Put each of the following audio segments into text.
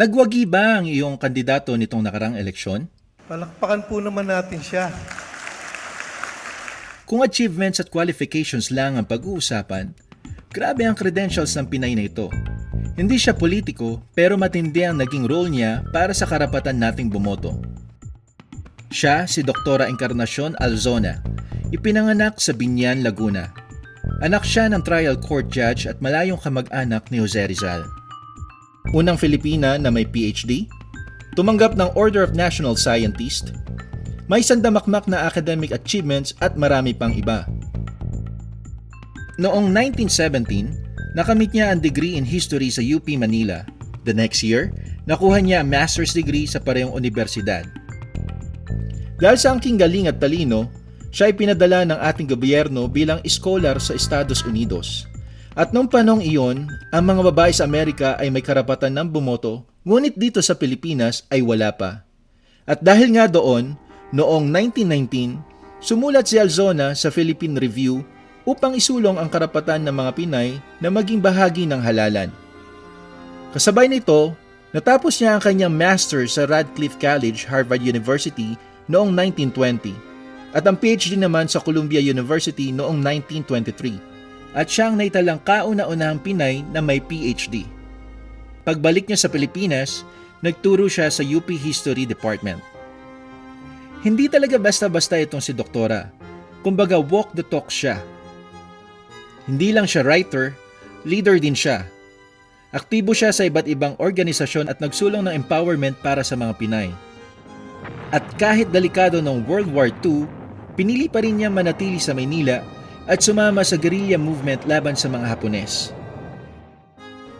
Nagwagi ba ang iyong kandidato nitong nakarang eleksyon? Palakpakan po naman natin siya. Kung achievements at qualifications lang ang pag-uusapan, grabe ang credentials ng Pinay na ito. Hindi siya politiko pero matindi ang naging role niya para sa karapatan nating bumoto. Siya si Doktora Encarnacion Alzona, ipinanganak sa Binyan, Laguna. Anak siya ng trial court judge at malayong kamag-anak ni Jose Rizal. Unang Filipina na may PhD, tumanggap ng Order of National Scientist, may sandamakmak na academic achievements at marami pang iba. Noong 1917, nakamit niya ang degree in history sa UP Manila. The next year, nakuha niya ang master's degree sa parehong universidad. Dahil sa angking galing at talino, siya ay pinadala ng ating gobyerno bilang scholar sa Estados Unidos. At nung panong iyon, ang mga babae sa Amerika ay may karapatan ng bumoto, ngunit dito sa Pilipinas ay wala pa. At dahil nga doon, noong 1919, sumulat si Alzona sa Philippine Review upang isulong ang karapatan ng mga Pinay na maging bahagi ng halalan. Kasabay nito, natapos niya ang kanyang master sa Radcliffe College, Harvard University noong 1920 at ang PhD naman sa Columbia University noong 1923 at siyang naitalang kauna-unahang Pinay na may PhD. Pagbalik niya sa Pilipinas, nagturo siya sa UP History Department. Hindi talaga basta-basta itong si Doktora. Kumbaga walk the talk siya. Hindi lang siya writer, leader din siya. Aktibo siya sa iba't ibang organisasyon at nagsulong ng empowerment para sa mga Pinay. At kahit delikado ng World War II, pinili pa rin niya manatili sa Maynila at sumama sa guerrilla movement laban sa mga Hapones.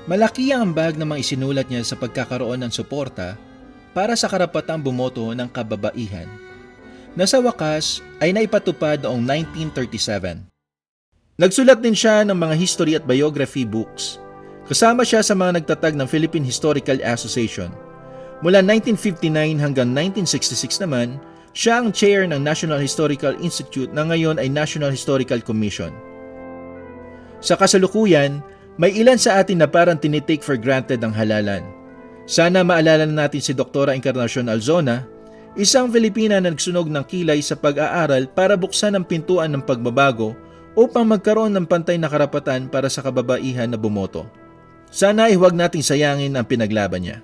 Malaki ang ambag na mga isinulat niya sa pagkakaroon ng suporta para sa karapatang bumoto ng kababaihan. Na sa wakas ay naipatupad noong 1937. Nagsulat din siya ng mga history at biography books. Kasama siya sa mga nagtatag ng Philippine Historical Association. Mula 1959 hanggang 1966 naman, siya ang chair ng National Historical Institute na ngayon ay National Historical Commission. Sa kasalukuyan, may ilan sa atin na parang tinitake for granted ang halalan. Sana maalala natin si Dr. Encarnacion Alzona, isang Filipina na nagsunog ng kilay sa pag-aaral para buksan ang pintuan ng pagbabago upang magkaroon ng pantay na karapatan para sa kababaihan na bumoto. Sana ay huwag nating sayangin ang pinaglaban niya.